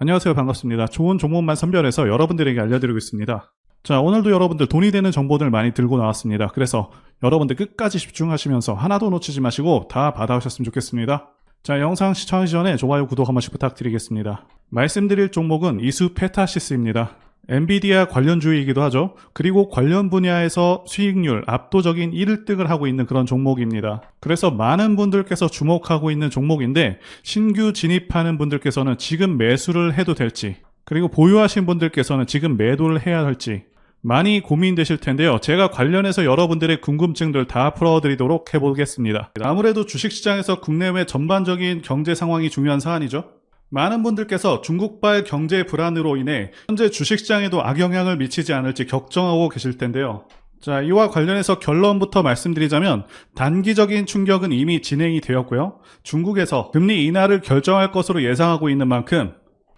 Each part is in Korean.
안녕하세요. 반갑습니다. 좋은 종목만 선별해서 여러분들에게 알려드리고 있습니다. 자, 오늘도 여러분들 돈이 되는 정보들 많이 들고 나왔습니다. 그래서 여러분들 끝까지 집중하시면서 하나도 놓치지 마시고 다 받아오셨으면 좋겠습니다. 자, 영상 시청하기 전에 좋아요, 구독 한 번씩 부탁드리겠습니다. 말씀드릴 종목은 이수 페타시스입니다. 엔비디아 관련주이기도 하죠. 그리고 관련 분야에서 수익률 압도적인 1등을 하고 있는 그런 종목입니다. 그래서 많은 분들께서 주목하고 있는 종목인데 신규 진입하는 분들께서는 지금 매수를 해도 될지 그리고 보유하신 분들께서는 지금 매도를 해야 할지 많이 고민되실 텐데요. 제가 관련해서 여러분들의 궁금증들 다 풀어드리도록 해보겠습니다. 아무래도 주식시장에서 국내외 전반적인 경제 상황이 중요한 사안이죠. 많은 분들께서 중국발 경제 불안으로 인해 현재 주식시장에도 악영향을 미치지 않을지 걱정하고 계실 텐데요. 자, 이와 관련해서 결론부터 말씀드리자면 단기적인 충격은 이미 진행이 되었고요. 중국에서 금리 인하를 결정할 것으로 예상하고 있는 만큼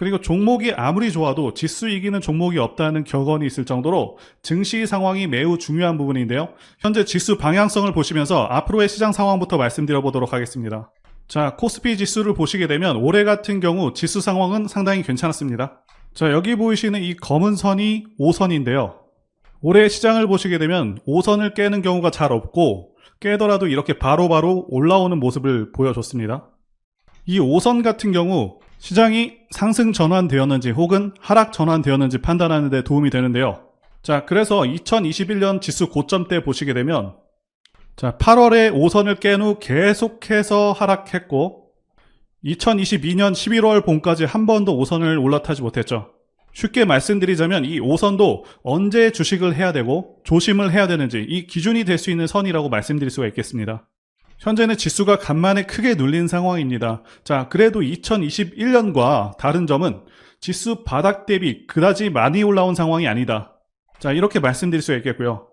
그리고 종목이 아무리 좋아도 지수 이기는 종목이 없다는 격언이 있을 정도로 증시 상황이 매우 중요한 부분인데요. 현재 지수 방향성을 보시면서 앞으로의 시장 상황부터 말씀드려 보도록 하겠습니다. 자, 코스피 지수를 보시게 되면 올해 같은 경우 지수 상황은 상당히 괜찮았습니다. 자, 여기 보이시는 이 검은 선이 5선인데요. 올해 시장을 보시게 되면 5선을 깨는 경우가 잘 없고 깨더라도 이렇게 바로바로 올라오는 모습을 보여줬습니다. 이 5선 같은 경우 시장이 상승 전환되었는지 혹은 하락 전환되었는지 판단하는 데 도움이 되는데요. 자, 그래서 2021년 지수 고점 때 보시게 되면 자, 8월에 5선을 깬 후 계속해서 하락했고 2022년 11월 봄까지 한 번도 5선을 올라타지 못했죠. 쉽게 말씀드리자면 이 5선도 언제 주식을 해야 되고 조심을 해야 되는지 이 기준이 될 수 있는 선이라고 말씀드릴 수가 있겠습니다. 현재는 지수가 간만에 크게 눌린 상황입니다. 자, 그래도 2021년과 다른 점은 지수 바닥 대비 그다지 많이 올라온 상황이 아니다. 자, 이렇게 말씀드릴 수 있겠고요.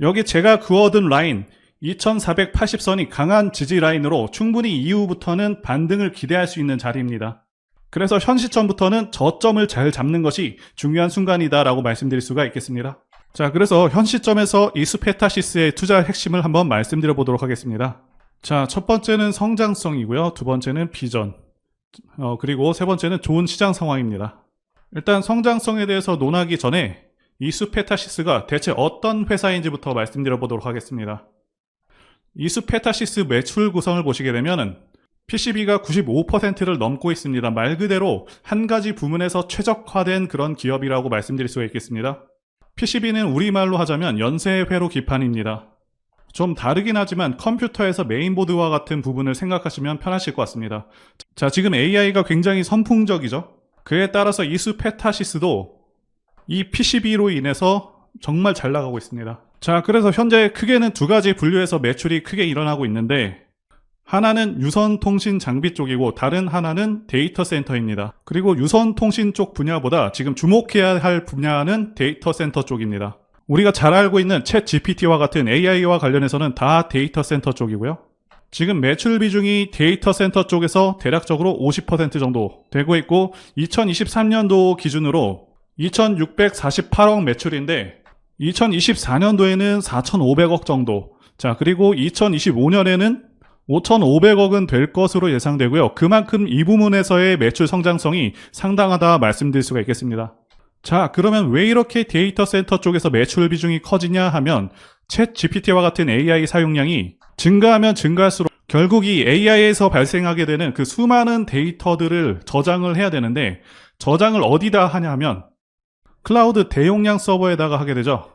여기 제가 그어둔 라인 2480선이 강한 지지 라인으로 충분히 이후부터는 반등을 기대할 수 있는 자리입니다. 그래서 현 시점부터는 저점을 잘 잡는 것이 중요한 순간이다라고 말씀드릴 수가 있겠습니다. 자, 그래서 현 시점에서 이스페타시스의 투자 핵심을 한번 말씀드려 보도록 하겠습니다. 자, 첫 번째는 성장성이고요. 두 번째는 비전. 어, 그리고 세 번째는 좋은 시장 상황입니다. 일단 성장성에 대해서 논하기 전에 이수페타시스가 대체 어떤 회사인지부터 말씀드려 보도록 하겠습니다. 이수페타시스 매출 구성을 보시게 되면은 PCB가 95%를 넘고 있습니다. 말 그대로 한 가지 부문에서 최적화된 그런 기업이라고 말씀드릴 수가 있겠습니다. PCB는 우리말로 하자면 연쇄회로 기판입니다. 좀 다르긴 하지만 컴퓨터에서 메인보드와 같은 부분을 생각하시면 편하실 것 같습니다. 자, 지금 AI가 굉장히 선풍적이죠? 그에 따라서 이수 페타시스도 이 PCB로 인해서 정말 잘 나가고 있습니다. 자, 그래서 현재 크게는 두 가지 분류에서 매출이 크게 일어나고 있는데 하나는 유선 통신 장비 쪽이고 다른 하나는 데이터 센터입니다. 그리고 유선 통신 쪽 분야보다 지금 주목해야 할 분야는 데이터 센터 쪽입니다. 우리가 잘 알고 있는 챗 GPT와 같은 AI와 관련해서는 다 데이터 센터 쪽이고요. 지금 매출 비중이 데이터 센터 쪽에서 대략적으로 50% 정도 되고 있고 2023년도 기준으로 2648억 매출인데 2024년도에는 4,500억 정도 자 그리고 2025년에는 5,500억은 될 것으로 예상되고요. 그만큼 이 부문에서의 매출 성장성이 상당하다 말씀드릴 수가 있겠습니다. 자, 그러면 왜 이렇게 데이터 센터 쪽에서 매출 비중이 커지냐 하면 챗 GPT와 같은 AI 사용량이 증가하면 증가할수록 결국 이 AI에서 발생하게 되는 그 수많은 데이터들을 저장을 해야 되는데 저장을 어디다 하냐 하면 클라우드 대용량 서버에다가 하게 되죠.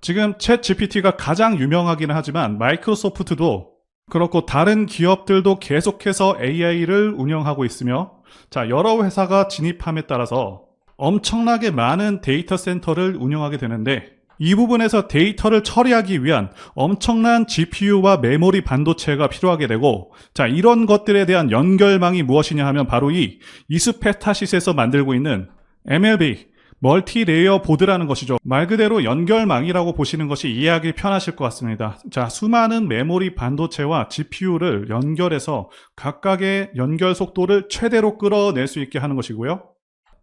지금 챗 GPT가 가장 유명하기는 하지만 마이크로소프트도 그렇고 다른 기업들도 계속해서 AI를 운영하고 있으며 자, 여러 회사가 진입함에 따라서 엄청나게 많은 데이터 센터를 운영하게 되는데 이 부분에서 데이터를 처리하기 위한 엄청난 GPU와 메모리 반도체가 필요하게 되고 자 이런 것들에 대한 연결망이 무엇이냐 하면 바로 이 이스페타시스에서 만들고 있는 MLB 멀티 레이어 보드라는 것이죠. 말 그대로 연결망이라고 보시는 것이 이해하기 편하실 것 같습니다. 자, 수많은 메모리 반도체와 GPU를 연결해서 각각의 연결 속도를 최대로 끌어낼 수 있게 하는 것이고요.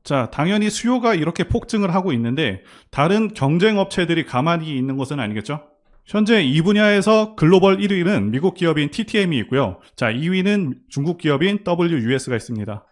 자, 당연히 수요가 이렇게 폭증을 하고 있는데 다른 경쟁 업체들이 가만히 있는 것은 아니겠죠? 현재 이 분야에서 글로벌 1위는 미국 기업인 TTM이 있고요. 자, 2위는 중국 기업인 WUS가 있습니다.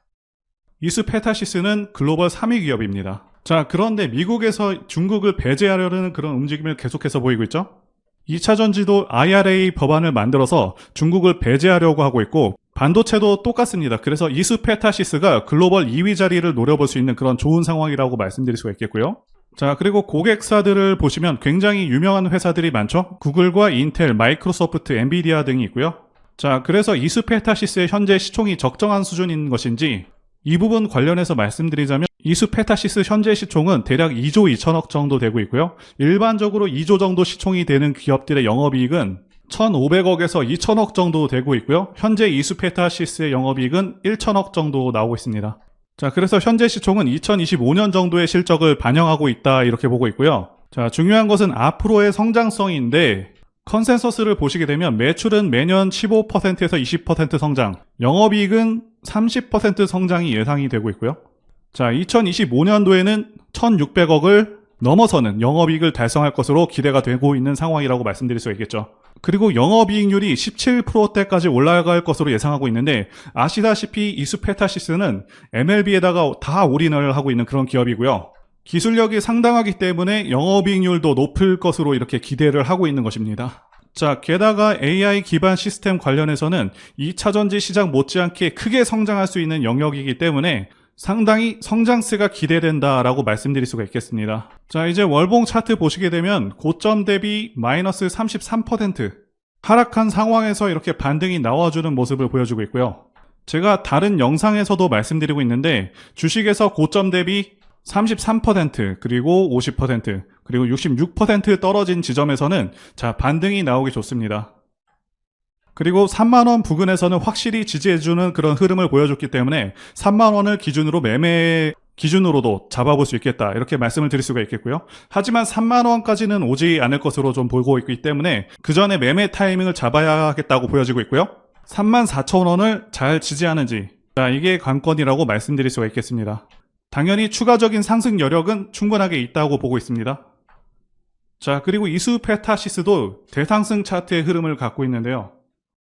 이스페타시스는 글로벌 3위 기업입니다. 자, 그런데 미국에서 중국을 배제하려는 그런 움직임을 계속해서 보이고 있죠? 2차 전지도 IRA 법안을 만들어서 중국을 배제하려고 하고 있고 반도체도 똑같습니다. 그래서 이스페타시스가 글로벌 2위 자리를 노려볼 수 있는 그런 좋은 상황이라고 말씀드릴 수가 있겠고요. 자, 그리고 고객사들을 보시면 굉장히 유명한 회사들이 많죠? 구글과 인텔, 마이크로소프트, 엔비디아 등이 있고요. 자, 그래서 이스페타시스의 현재 시총이 적정한 수준인 것인지 이 부분 관련해서 말씀드리자면 이스페타시스 현재 시총은 대략 2조 2천억 정도 되고 있고요. 일반적으로 2조 정도 시총이 되는 기업들의 영업이익은 1,500억에서 2천억 정도 되고 있고요. 현재 이스페타시스의 영업이익은 1천억 정도 나오고 있습니다. 자, 그래서 현재 시총은 2025년 정도의 실적을 반영하고 있다 이렇게 보고 있고요. 자, 중요한 것은 앞으로의 성장성인데 컨센서스를 보시게 되면 매출은 매년 15%에서 20% 성장, 영업이익은 30% 성장이 예상이 되고 있고요. 자, 2025년도에는 1,600억을 넘어서는 영업이익을 달성할 것으로 기대가 되고 있는 상황이라고 말씀드릴 수 있겠죠. 그리고 영업이익률이 17%대까지 올라갈 것으로 예상하고 있는데 아시다시피 이스페타시스는 MLB에다가 다 올인을 하고 있는 그런 기업이고요. 기술력이 상당하기 때문에 영업이익률도 높을 것으로 이렇게 기대를 하고 있는 것입니다. 자, 게다가 AI 기반 시스템 관련해서는 2차 전지 시장 못지않게 크게 성장할 수 있는 영역이기 때문에 상당히 성장세가 기대된다라고 말씀드릴 수가 있겠습니다. 자, 이제 월봉 차트 보시게 되면 고점 대비 마이너스 33% 하락한 상황에서 이렇게 반등이 나와주는 모습을 보여주고 있고요. 제가 다른 영상에서도 말씀드리고 있는데 주식에서 고점 대비 33% 그리고 50% 그리고 66% 떨어진 지점에서는 자 반등이 나오기 좋습니다. 그리고 3만 원 부근에서는 확실히 지지해주는 그런 흐름을 보여줬기 때문에 3만 원을 기준으로 매매 기준으로도 잡아볼 수 있겠다 이렇게 말씀을 드릴 수가 있겠고요. 하지만 3만 원까지는 오지 않을 것으로 좀 보고 있기 때문에 그 전에 매매 타이밍을 잡아야겠다고 보여지고 있고요. 3만 4천 원을 잘 지지하는지 자 이게 관건이라고 말씀드릴 수가 있겠습니다. 당연히 추가적인 상승 여력은 충분하게 있다고 보고 있습니다. 자, 그리고 이수 페타시스도 대상승 차트의 흐름을 갖고 있는데요.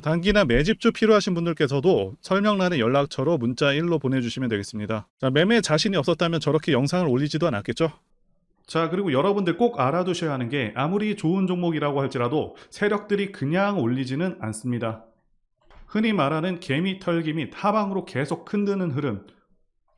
단기나 매집주 필요하신 분들께서도 설명란에 연락처로 문자 1로 보내주시면 되겠습니다. 자, 매매 자신이 없었다면 저렇게 영상을 올리지도 않았겠죠? 자, 그리고 여러분들 꼭 알아두셔야 하는 게 아무리 좋은 종목이라고 할지라도 세력들이 그냥 올리지는 않습니다. 흔히 말하는 개미 털기 및 하방으로 계속 흔드는 흐름.